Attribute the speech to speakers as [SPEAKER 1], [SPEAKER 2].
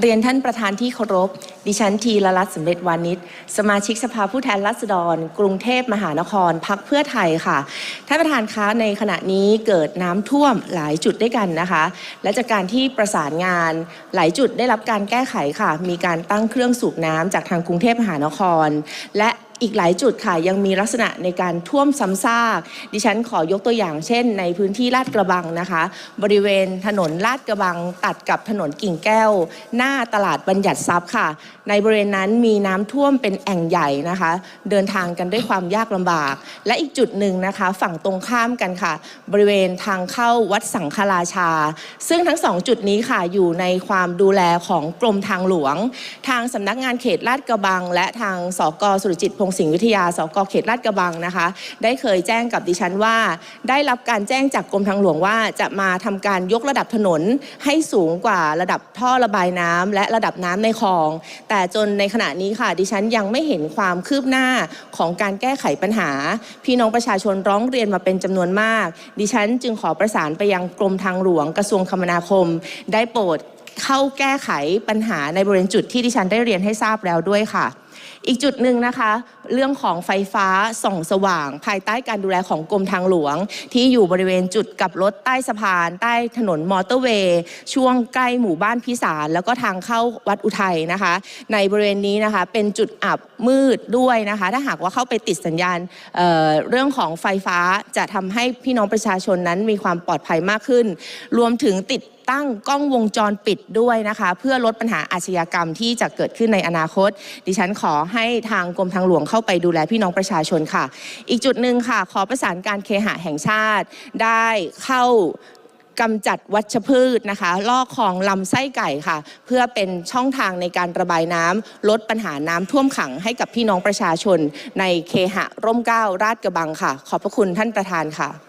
[SPEAKER 1] เรียนท่านประธานที่เคารพ ดิฉันทีละรัตน์สมเด็จวานิชสมาชิกสภาผู้แทนราษฎร กรุงเทพมหานครพักเพื่อไทยค่ะ ท่านประธานคะในขณะนี้เกิดน้ำท่วมหลายจุดด้วยกันนะคะ และจากการที่ประสานงานหลายจุดได้รับการแก้ไขค่ะ มีการตั้งเครื่องสูบน้ำจากทางกรุงเทพมหานคร และ อีกหลายจุดค่ะยังมีลักษณะในการท่วมซ้ำซากดิฉันขอยกตัวอย่างเช่น ในพื้นที่ลาดกระบังนะคะ บริเวณถนนลาดกระบังตัดกับถนนกิ่งแก้ว หน้าตลาดบัญญัติทรัพย์ค่ะ ในบริเวณนั้นมีน้ำท่วมเป็นแอ่งใหญ่นะคะ เดินทางกันด้วยความยากลำบาก และอีกจุดหนึ่งนะคะ ฝั่งตรงข้ามกันค่ะ บริเวณทางเข้าวัดสังฆราชา ซึ่งทั้งสองจุดนี้ค่ะอยู่ในความดูแลของกรมทางหลวง ทางสำนักงานเขตลาดกระบัง และทางสกสุรจิตพงศ์สิงห์วิทยาสกเขตลาดกระบังนะคะ ได้เคยแจ้งกับดิฉันว่า ได้รับการแจ้งจากกรมทางหลวงว่า จะมาทำการยกระดับถนนให้สูงกว่าระดับท่อระบายน้ำและระดับน้ำในคลอง แต่จนในขณะนี้ค่ะ ดิฉันยังไม่เห็นความคืบหน้าของการแก้ไขปัญหา พี่น้องประชาชนร้องเรียนมาเป็นจำนวนมาก ดิฉันจึงขอประสานไปยังกรมทางหลวงกระทรวงคมนาคม ได้โปรดเข้าแก้ไขปัญหาในบริเวณจุดที่ดิฉันได้เรียนให้ทราบแล้วด้วยค่ะ อีกจุดหนึ่งนะคะ เรื่องของไฟฟ้าส่องสว่าง ภายใต้การดูแลของกรมทางหลวง ที่อยู่บริเวณจุดกลับรถใต้สะพาน ใต้ถนนมอเตอร์เวย์ ช่วงใกล้หมู่บ้านพิสาร แล้วก็ทางเข้าวัดอุทัยนะคะ ในบริเวณนี้นะคะเป็นจุดอับมืดด้วยนะคะ ถ้าหากว่าเข้าไปติดสัญญาณเเรื่องของไฟฟ้าจะทำให้พี่น้องประชาชนนั้นมีความปลอดภัยมากขึ้น รวมถึงติดตั้งกล้องวงจรปิดด้วยนะคะ เพื่อลดปัญหาอาชญากรรมที่จะเกิดขึ้นในอนาคต ดิฉันขอให้ทางกรมทางหลวงเข้าาไปดูแลพี่น้องประชาชนค่ะ อีกจุดหนึ่งค่ะขอประสานการเคหะแห่งชาติได้เข้ากำจัดวัชพืชนะคะลอกคลองลำไส้ไก่ค่ะ เพื่อเป็นช่องทางในการระบายน้ำลดปัญหาน้ำท่วมขังให้กับพี่น้องประชาชน ในเคหะร่มเกล้าราชกระบังค่ะ ขอบพระคุณท่านประธานค่ะ